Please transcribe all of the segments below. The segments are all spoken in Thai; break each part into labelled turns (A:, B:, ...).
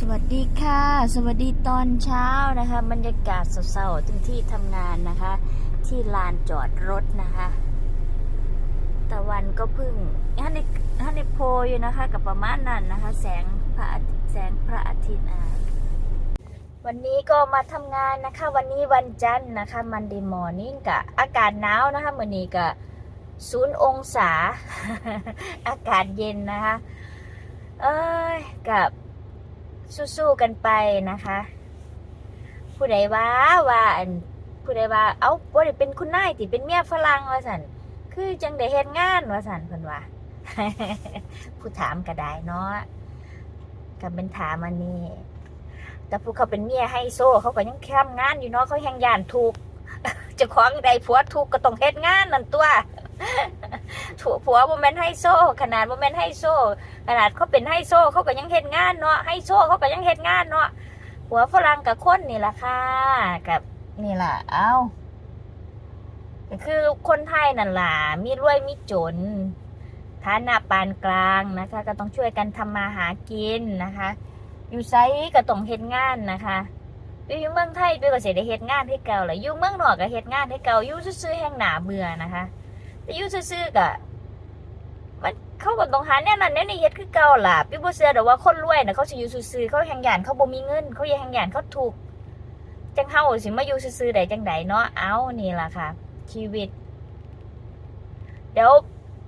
A: สวัสดีค่ะ สวัสดีตอนเช้านะคะ บรรยากาศเศร้าๆที่ที่ทำงานนะคะ ที่ลานจอดรถนะคะ ตะวันก็พึ่งฮันในฮันในโพอยู่นะคะ กับประมาณนั้นนะคะ แสงพระแสงพระอาทิตย์อ่าวันนี้ก็มาทำงานนะคะ วันนี้วันจันทร์นะคะมันดีมอร์นิ่งกะอากาศหนาวนะคะเมื่อนี้กะศูนย์องศา อากาศเย็นนะคะ เอ้ยกับ สู้ๆกันไปนะคะ ผู้ใดว่าว่าอันผู้ใดว่า เอ้าบ่ได้เป็นคุณนายที่เป็นเมียฝรั่งว่าสันคือจังได้เฮ็ดงานว่าสันเพิ่นว่าผู้ถามก็ได้เนาะก็เป็นถามอันนี้ แต่ผู้เขาเป็นเมียไฮโซเขาก็ยังทำงานอยู่เนาะเขาแหงย่านถูกจะของใดผัวถูกก็ต้องเฮ็ดงานนั่นตัว ผัวผัวบ่แม่นไฮโซ่ ขนาดบ่แม่นไฮโซ่ ขนาดเขาเป็นไฮโซ่เขาก็ยังเฮ็ดงานเนาะไฮโซ่เขาก็ยังเฮ็ดงานเนาะหัวฝรั่งกับคนนี่แหละค่ะกับนี่แหละเอาก็คือคนไทยนั่นล่ะมีรวยมีจนฐานะปานกลางนะคะ ก็ต้องช่วยกันทำมาหากินนะคะ อยู่ไซก็ต้องเฮ็ดงานนะคะอยู่เมืองไทยด้วยก็เสียได้เฮ็ดงานให้เก่าแหละอยู่เมืองนอกก็เฮ็ดงานให้เก่าอยู่ซื่อๆแห่งหนาเบื่อนะคะแต่อยู่ซื่อๆก็ มันเขาก็ต้องหาแน่นั่นแน่นี่เฮ็ดคือเก่าล่ะพี่บ่เชื่อดอกว่าคนรวยน่ะเขาสิอยู่ซื่อๆเขาแห่งหยานเขาบ่มีเงิน เขาแห่งหยานเขาถูกจังเฮาสิมาอยู่ซื่อๆได้จังไดเนาะเอานี่ล่ะค่ะ ชีวิต เดี๋ยว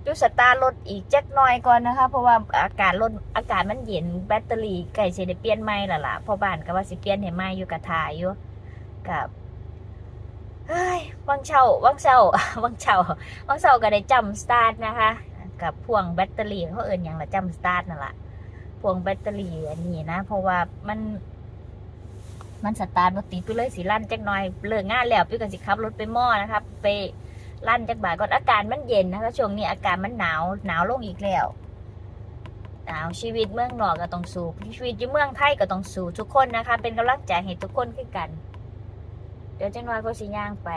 A: ดูสตาร์รถอีกจักหน่อยก่อนนะคะ เพราะว่าอากาศรถอากาศมันเย็นแบตเตอรี่ใกล้สิได้เปลี่ยนใหม่ละล่ะพอบ้านก็ว่าสิเปลี่ยนให้ใหม่อยู่กับถ่ายอยู่กับเฮ้ยวังเช่าวังเช่าวังเช่าวังเช่าก็ได้จำสตาร์ทนะคะ กับพวงแบตเตอรี่เขาเอ่นอย่างละจำสตาร์ทนั่นแหละพวงแบตเตอรี่อันนี้นะ เพราะว่ามันมันสตาร์ทบติดไปเลยสิลั่นจักหน่อยเลิกงานแล้วพี่ก็สิขับรถไปหม้อนะครับ ไปลั่นจักบ่ายก่อนอากาศมันเย็นนะคะช่วงนี้อากาศมันหนาวหนาวลงอีกแล้วหนาวชีวิตเมืองนอกก็ต้องสู้ชีวิตอยู่เมืองไทยก็ต้องสู้ทุกคนนะคะ เป็นกำลังใจให้ทุกคนขึ้นกัน เดี๋ยวจังหน่อยก็สิย่างไป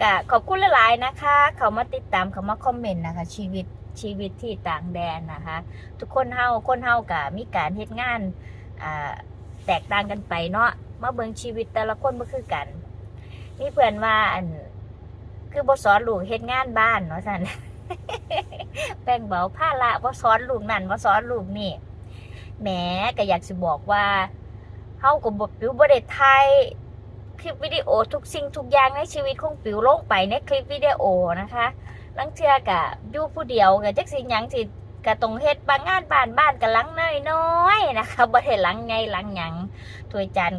A: ก็ขอบคุณหลาย ๆ นะคะ เขามาติดตามเขามาคอมเมนต์นะคะ ชีวิตชีวิตที่ต่างแดนนะคะ ทุกคนเฮาคนเฮากะมีการเฮ็ดงานแตกต่างกันไปเนาะมาเบิ่งชีวิตแต่ละคนบ่คือกันมีเพื่อนว่าอันคือบ่สอนลูกเฮ็ดงานบ้านเนาะซั่นแบ่งเบาภาระบ่สอนลูกนั่นบ่สอนลูกนี่แหมก็อยากสิบอกว่าเฮาก็บ่ปิวบ่ได้ถ่าย คลิปวิดีโอทุกสิ่งทุกอย่างในชีวิตของปิวลงไปในคลิปวิดีโอนะคะลังเทือกะยู่ผู้เดียวกะจักสิหยังสิกะตรงเฮ็ดบางงานบ้านบ้านกะลังน้อยๆนะคะบ่ได้หลังไงลังหยังถวยจัน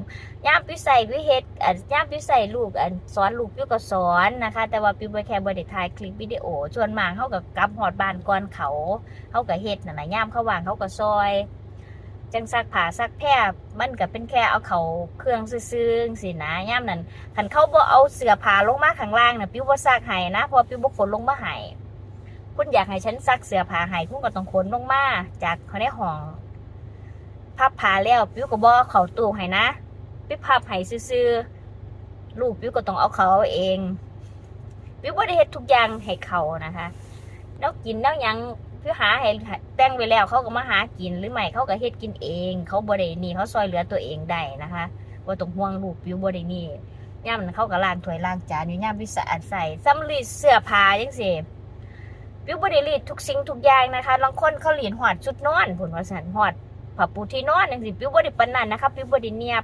A: ย่ามปิวใส่ปิวเฮ็ดอันย่ามปิวใส่ลูกอันสอนลูกปิวก็สอนนะคะ แต่ว่าปิวบ่แค่บ่ได้ถ่ายคลิปวิดีโอส่วนมากเฮาก็กลับฮอดบ้านก่อนเขาเฮาก็เฮ็ดนั่นน่ะย่ามเขาว่างเขาก็ซอย จังซักผ้าซักแพร่มันก็เป็นแค่เอาเขาเครื่องซื่อๆสินะย่ามนั้นคันเขาบ่เอาเสื้อผ้าลงมาข้างล่างน่ะปิ้วบ่ซักให้นะเพอปิ้วบ่ขนลงมาให้คุณอยากให้ฉันซักเสื้อผ้าให้คุณก็ต้องขนลงมาจากเขาในห้องพับผ้าแล้วปิ้วก็บ่เขาตู้ให้นะปิ้วพับให้ซื่อๆลูกปิ้วก็ต้องเอาเขาเองปิ้วบ่ได้เฮ็ดทุกอย่างให้เขานะคะแล้วกินแล้วยัง คือหาให้แต่งไว้แล้วเขาก็มาหากินหรือไม่เขาก็เฮ็ดกินเอง เขาบ่ได้นี่เขาซอยเหลือตัวเองได้นะคะบ่ต้องห่วงลูกอยู่บ่ได้นี่ย่ามนั้นเขาก็ล้างถ้วยล้างจานอยู่ย่ามวิสะอาดใส่ซ้ำรีเสื้อผ้าจังซี่ปิวบ่ได้รีทุกสิ่งทุกอย่างนะคะบางคนเขารีดหอดชุดนอนพุ่นว่าซั่นหอดผ้าปูที่นอนจังซี่ปิวบ่ได้ปนนั้นนะคะปิวบ่ได้เนียบ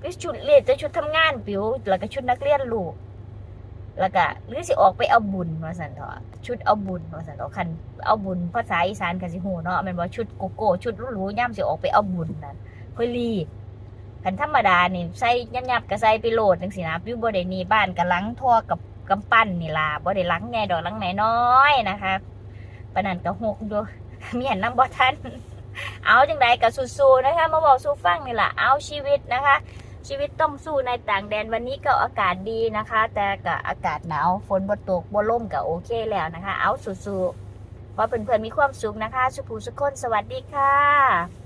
A: ปิวชุดเรีดแต่ชุดทำงานปิวแล้วก็ชุดนักเรียนลูก แล้วก็หรือสิออกไปเอาบุญว่าสันเถอะชุดเอาบุญว่าสันเถอะคันเอาบุญภาษาอีสานกันสิฮู้เนาะมันบ่ชุดโกโก้ชุดหรูๆย่ำสิออกไปเอาบุญนั่นค่อยรีคันธรรมดานี่ใส่ยับๆก็ใส่ไปโหลดจังซี่นะปิวบ่ได้นี่บ้านก็หลังทั่วกับกำปั้นนี่ล่ะบ่ได้หลังแง่ดอกหลังแหน่น้อยนะคะปนนั้นก็หกอยู่เมียนนำบ่ทันเอาจังใดก็สู้ๆนะคะมาบอกสู้ฟังนี่ล่ะเอาชีวิตนะคะ ชีวิตต้องสู้ในต่างแดนวันนี้ก็อากาศดีนะคะ แต่ก็อากาศหนาวฝนบตกบ่ล่มก็โอเคแล้วนะคะ เอาสู้ๆเพราะเพื่อนๆมีความสุขนะคะ สุภูสุขคนสวัสดีค่ะ